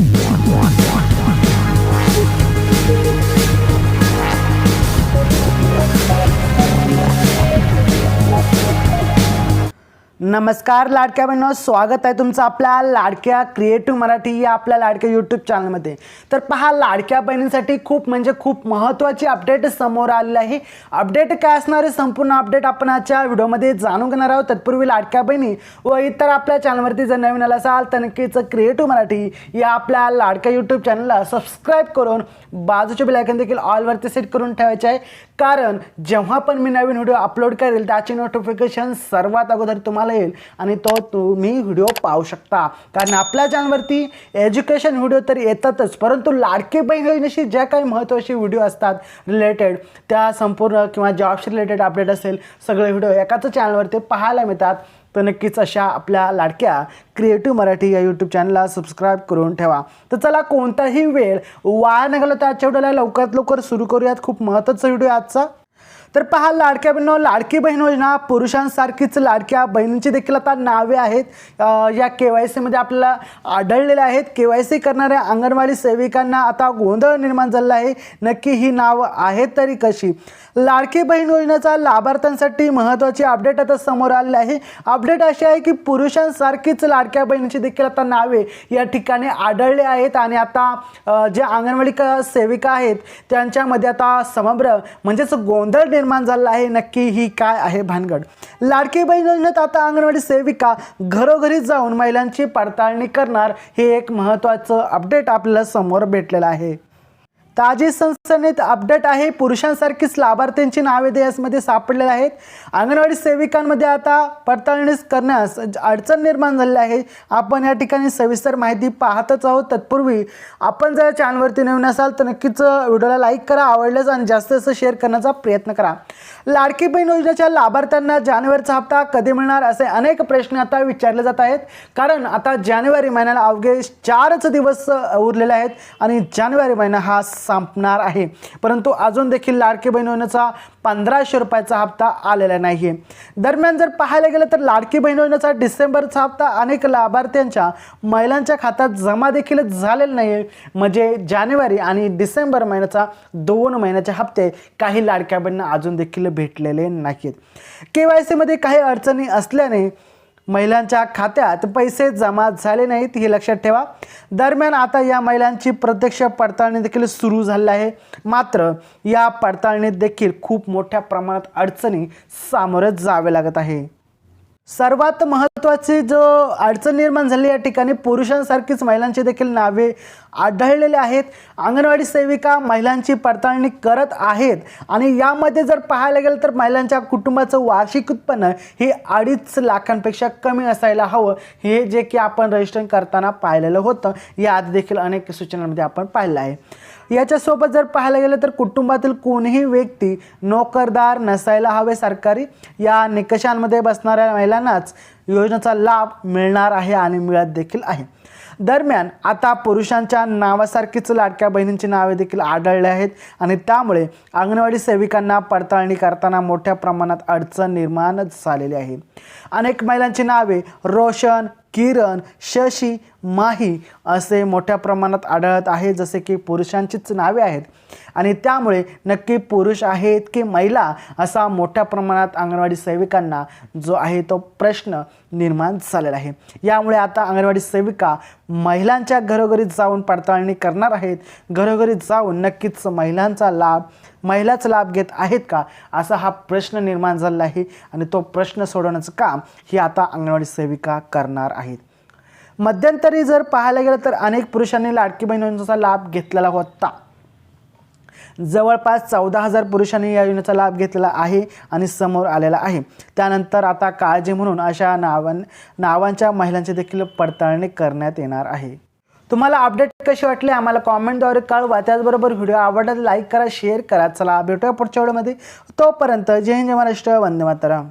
one, one. नमस्कार लाडक्या बहिणींनो. स्वागत आहे तुमचं आपल्या लाडक्या क्रिएटिव्ह मराठी या आपल्या लाडक्या यूट्यूब चॅनलमध्ये तर पहा लाडक्या बहिणींसाठी खूप म्हणजे खूप महत्त्वाची अपडेट समोर आलेली आहे. अपडेट काय असणार आहे? संपूर्ण अपडेट आपण आजच्या व्हिडिओमध्ये जाणून घेणार आहोत. तत्पूर्वी लाडक्या बहिणी व इतर आपल्या चॅनलवरती जर नवीन आला असाल तर नक्कीच क्रिएटिव्ह मराठी या आपल्या लाडक्या यूट्यूब चॅनलला सबस्क्राईब करून बाजूचे बिलायकन देखील ऑलवरती सेट करून ठेवायचे आहे. कारण जेव्हा पण मी नवीन व्हिडिओ अपलोड करेल त्याची नोटिफिकेशन सर्वात अगोदर तुम्हाला येईल आणि तो तुम्ही व्हिडिओ पाहू शकता. कारण आपल्या चॅनलवरती एज्युकेशन व्हिडिओ तर येतातच. परंतु लाडकी बहीण योजनेशी ज्या काही महत्त्वाचे व्हिडिओ असतात रिलेटेड त्या संपूर्ण किंवा जॉबशी रिलेटेड अपडेट असेल सगळे व्हिडिओ एकाच चॅनलवरती पाहायला मिळतात. तर नक्कीच अशा आपल्या लाडक्या क्रिएटिव्ह मराठी या यूट्यूब चॅनलला सबस्क्राईब करून ठेवा. तर चला कोणताही वेळ वाया न घालवता आजच्या व्हिडिओला लवकरात लवकर सुरू करूयात. खूप महत्त्वाचा व्हिडिओ आजचा. तर पहा लाडक्या बहिणींनो लाडकी बहीण योजना पुरुषांसारखीच लाडक्या बहिणींची देखील आता नावे आहेत. या के वाय सीमध्ये आपल्याला आढळलेल्या आहेत. के वाय सी करणाऱ्या अंगणवाडी सेविकांना आता गोंधळ निर्माण झालेला आहे. नक्की ही नावं आहेत तरी कशी? लाडकी बहीण योजनेचा लाभार्थ्यांसाठी महत्त्वाची अपडेट आता समोर आलेली आहे. अपडेट अशी आहे की पुरुषांसारखीच लाडक्या बहिणीची देखील आता नावे या ठिकाणी आढळले आहेत आणि आता जे अंगणवाडी क- सेविका आहेत त्यांच्यामध्ये आता समग्र म्हणजेच गोंधळ निर्माण झाला आहे. नक्की ही काय आहे भानगड? लाडकी बहीण योजनेत आता अंगणवाडी सेविका घरोघरी जाऊन महिलांची पडताळणी करणार हे एक महत्त्वाचं अपडेट आपल्याला समोर भेटलेलं आहे. ताजी सनसनीत अपडेट आहे. पुरुषांसारखीच लाभार्थ्यांची नावे देयसमध्ये सापडलेली आहेत. अंगणवाडी सेविकांमध्ये आता पडताळणीस करण्यास अडचण निर्माण झालेली आहे. आपण या ठिकाणी सविस्तर माहिती पाहतच आहोत. तत्पूर्वी आपण जर चॅनलवरती नवीन असाल तर नक्कीच व्हिडिओला लाईक करा आवडल्यास आणि जास्त जास्त शेअर करण्याचा प्रयत्न करा. लाडकी बहीण योजनेच्या लाभार्थ्यांना जानेवारीचा हप्ता कधी मिळणार असे अनेक प्रश्न आता विचारले जात आहेत. कारण आता जानेवारी महिन्याला अवघे चारच दिवस उरलेले आहेत आणि जानेवारी महिना हा संपणार आहे. परंतु अजून देखील लाडकी बहीण योजनेचा पंधराशे रुपयाचा हप्ता आलेला नाही आहे दरम्यान जर पाहायला गेलं तर लाडकी बहीण योजनेचा डिसेंबरचा हप्ता अनेक लाभार्थ्यांच्या महिलांच्या खात्यात जमा देखील झालेला नाही आहे म्हणजे जानेवारी आणि डिसेंबर महिन्याचा दोन महिन्याचे हप्ते काही लाडक्या बहिणींना अजून देखील भेटलेले नाहीत के वाय सीमध्ये काही अडचणी असल्याने महिलांच्या खात्यात पैसे जमा झाले नाहीत हे लक्षात ठेवा. दरम्यान आता या महिलांची प्रत्यक्ष पडताळणी देखील सुरू झाली आहे. मात्र या पडताळणीत देखील खूप मोठ्या प्रमाणात अडचणी सामोरं जावे लागत आहे. सर्वात महत्त्वाची जो अडचण निर्माण झाली या ठिकाणी पुरुषांसारखीच महिलांची देखील नावे आढळलेले आहेत. अंगणवाडी सेविका महिलांची पडताळणी करत आहेत आणि यामध्ये जर पाहायला गेलं तर महिलांच्या कुटुंबाचं वार्षिक उत्पन्न हे अडीच लाखांपेक्षा कमी असायला हवं. हे जे की आपण रजिस्टर करताना पाहिलेलं होतं. या आधी देखील अनेक सूचनांमध्ये आपण पाहिलं आहे. याच्यासोबत जर पाहायला गेलं तर कुटुंबातील कोणीही व्यक्ती नोकरदार नसायला हवे सरकारी या निकषांमध्ये बसणाऱ्या महिलांनाच योजनेचा लाभ मिळणार आहे आणि मिळत देखील आहे. दरम्यान आता पुरुषांच्या नावासारखीच लाडक्या बहिणींची नावे देखील आढळले आहेत आणि त्यामुळे अंगणवाडी सेविकांना पडताळणी करताना मोठ्या प्रमाणात अडचण निर्माण झालेली आहे. अनेक महिलांची नावे रोशन किरण शशी माही असे मोठ्या प्रमाणात आढळत आहे जसे की पुरुषांचीच नावे आहेत. आणि त्यामुळे नक्की पुरुष आहेत की महिला असा मोठ्या प्रमाणात अंगणवाडी सेविकांना जो आहे तो प्रश्न निर्माण झालेला आहे. यामुळे आता अंगणवाडी सेविका महिलांच्या घरोघरी जाऊन पडताळणी करणार आहेत. घरोघरी जाऊन नक्कीच महिलांचा लाभ महिलाच लाभ घेत आहेत का असा हा प्रश्न निर्माण झालेला आहे. आणि तो प्रश्न सोडवण्याचं काम ही आता अंगणवाडी सेविका करणार आहेत. मध्यंतरी जर पाहायला गेलं तर अनेक पुरुषांनी लाडकी बहीण योजनेचा लाभ घेतलेला होता. जवळपास चौदा हजार पुरुषांनी या योजनेचा लाभ घेतलेला आहे आणि समोर आलेला आहे. त्यानंतर आता काळजी म्हणून अशा नावां नावांच्या महिलांची देखील पडताळणी करण्यात येणार आहे. तुम्हाला अपडेट कशी वाटली आम्हाला कॉमेंटद्वारे कळवा. त्याचबरोबर व्हिडिओ आवडला लाईक करा शेअर करा. चला भेटूया पुढच्या व्हिडिओमध्ये. तोपर्यंत जय हिंद महाराष्ट्र. वंदे मातरम.